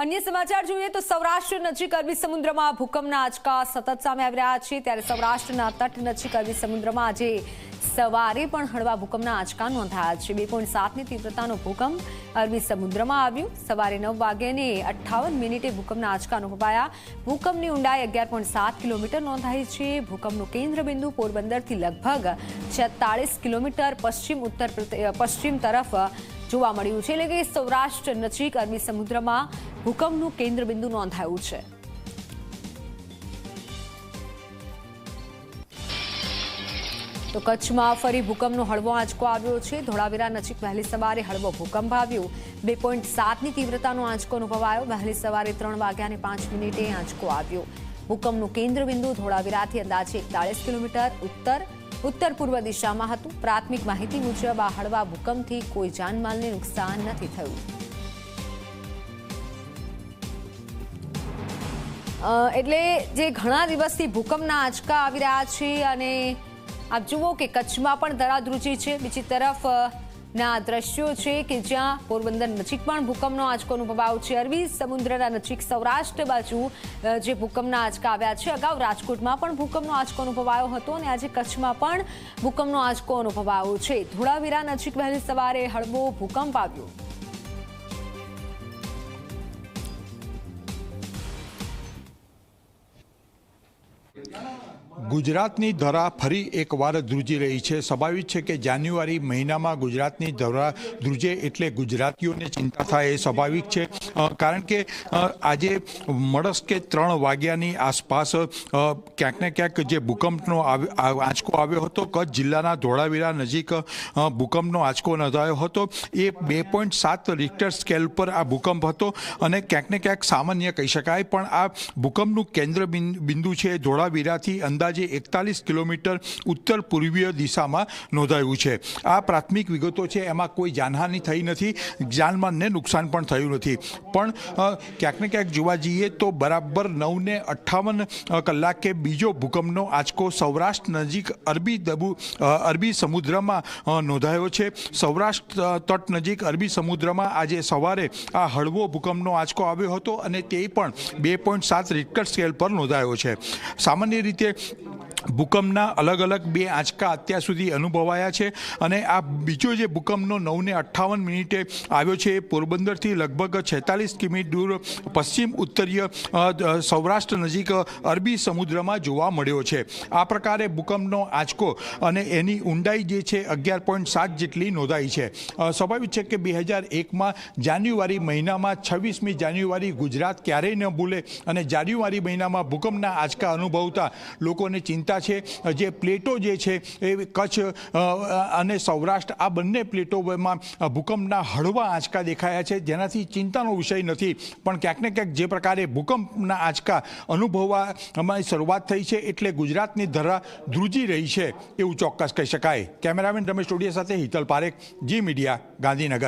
અન્ય સમાચાર જોઈએ તો સૌરાષ્ટ્ર નજીક અરબી સમુદ્રમાં ભૂકંપના આંચકા સતત સામે આવી રહ્યા છે. ત્યારે સૌરાષ્ટ્રના તટ નજીક અરબી સમુદ્રમાં આજે સવારે પણ હળવા ભૂકંપના આંચકા નોંધાયા છે. બે પોઈન્ટ સાતની તીવ્રતાનો ભૂકંપ અરબી સમુદ્રમાં આવ્યું. સવારે નવ વાગ્યાને અઠ્ઠાવન મિનિટે ભૂકંપના આંચકા અનુભવાયા. ભૂકંપની ઊંડાઈ અગિયાર પોઈન્ટ સાત કિલોમીટર નોંધાઈ છે. ભૂકંપનું કેન્દ્રબિંદુ પોરબંદરથી લગભગ છેતાળીસ કિલોમીટર પશ્ચિમ ઉત્તર પશ્ચિમ તરફ જોવા મળ્યું છે. એટલે કે સૌરાષ્ટ્ર નજીક અરબી સમુદ્રમાં ભૂકંપનું કેન્દ્રબિંદુ નોંધાયું છે. તો કચ્છમાં ફરી ભૂકંપનો હળવો આંચકો આવ્યો છે. ધોળાવીરા નજીક વહેલી સવારે હળવો ભૂકંપ આવ્યો. બે પોઈન્ટ સાતની તીવ્રતાનો આંચકો અનુભવાયો. વહેલી સવારે ત્રણ વાગ્યાને પાંચ મિનિટે આંચકો આવ્યો. ભૂકંપનું કેન્દ્રબિંદુ ધોળાવીરાથી અંદાજે એકતાળીસ કિલોમીટર ઉત્તર ઉત્તર પૂર્વ દિશામાં હતું. પ્રાથમિક માહિતી મુજબ આ હળવા ભૂકંપથી કોઈ જાનમાલને નુકસાન નથી થયું. એટલે જે ઘણા દિવસથી ભૂકંપના આંચકા આવી રહ્યા છે અને આપ જુઓ કે કચ્છમાં પણ ધરાધ્રુજી છે. બીજી તરફ ના દ્રશ્યો છે કે જ્યાં પોરબંદર નજીક પણ ભૂકંપનો આંચકો અનુભવાયો છે. અરબી સમુદ્રના નજીક સૌરાષ્ટ્ર બાજુ જે ભૂકંપના આંચકા આવ્યા છે. અગાઉ રાજકોટમાં પણ ભૂકંપનો આંચકો અનુભવાયો હતો અને આજે કચ્છમાં પણ ભૂકંપનો આંચકો અનુભવાયો છે. ધોળાવીરા નજીક વહેલી સવારે હળવો ભૂકંપ આવ્યો. ગુજરાતની ધરા ફરી એકવાર ધ્રુજી રહી છે. સ્વાભાવિક છે કે જાન્યુઆરી મહિનામાં ગુજરાતની ધરા ધ્રુજે એટલે ગુજરાતીઓને ચિંતા થાય એ સ્વાભાવિક છે. કારણ કે આજે મળસ કે ત્રણ વાગ્યાની આસપાસ ક્યાંક ને ક્યાંક જે ભૂકંપનો આંચકો આવ્યો હતો, કચ્છ જિલ્લાના ધોળાવીરા નજીક ભૂકંપનો આંચકો નોંધાયો હતો. એ બે પોઈન્ટ સાત રિક્ટર સ્કેલ પર આ ભૂકંપ હતો અને ક્યાંક ને ક્યાંક સામાન્ય કહી શકાય, પણ આ ભૂકંપનું કેન્દ્ર બિંદુ છે ધોળાવીરાથી અંદાજે એકતાલીસ કિલોમીટર ઉત્તર પૂર્વીય દિશામાં નોંધાયું છે. આ પ્રાથમિક વિગતો છે, એમાં કોઈ જાનહાનિ થઈ નથી જાનમાનને નુકસાન પણ થયું નથી. પણ ક્યાંક ને ક્યાંક જોવા જઈએ તો બરાબર નવને અઠ્ઠાવન કલાકે બીજો ભૂકંપનો આંચકો સૌરાષ્ટ્ર નજીક અરબી દબુ અરબી સમુદ્રમાં નોંધાયો છે. સૌરાષ્ટ્ર તટ નજીક અરબી સમુદ્રમાં આજે સવારે આ હળવો ભૂકંપનો આંચકો આવ્યો હતો અને તે પણ બે પોઈન્ટ સાત રિક્ટર સ્કેલ પર નોંધાયો છે. સામાન્ય રીતે ભૂકંપના અલગ અલગ બે આંચકા અત્યાર સુધી અનુભવાયા છે અને આ બીજો જે ભૂકંપનો નવને અઠ્ઠાવન મિનિટે આવ્યો છે એ પોરબંદરથી લગભગ છેતાલીસ કિમી દૂર પશ્ચિમ ઉત્તરીય સૌરાષ્ટ્ર નજીક અરબી સમુદ્રમાં જોવા મળ્યો છે. આ પ્રકારે ભૂકંપનો આંચકો અને એની ઊંડાઈ જે છે અગિયાર પોઈન્ટ સાત જેટલી નોંધાઈ છે. સ્વાભાવિક છે કે બે હજાર એકમાં જાન્યુઆરી મહિનામાં છવ્વીસમી જાન્યુઆરી ગુજરાત ક્યારેય ન ભૂલે અને જાન્યુઆરી મહિનામાં ભૂકંપના આંચકા અનુભવતા લોકોને ચિંતા છે, જે પ્લેટો જે છે એ કચ્છ અને સૌરાષ્ટ્ર, આ બંને પ્લેટોમાં ભૂકંપના હળવા આંચકા દેખાયા છે. જેનાથી ચિંતાનો વિષય નથી, પણ ક્યાંક ને ક્યાંક જે પ્રકારે ભૂકંપના આંચકા અનુભવવા અમારી શરૂઆત થઈ છે, એટલે ગુજરાતની ધરા ધ્રુજી રહી છે, એવું ચોક્કસ કહી શકાય. કેમેરામેન રમેશ ટોડિયા સાથે હિતલ પારેખ, જી મીડિયા, ગાંધીનગર.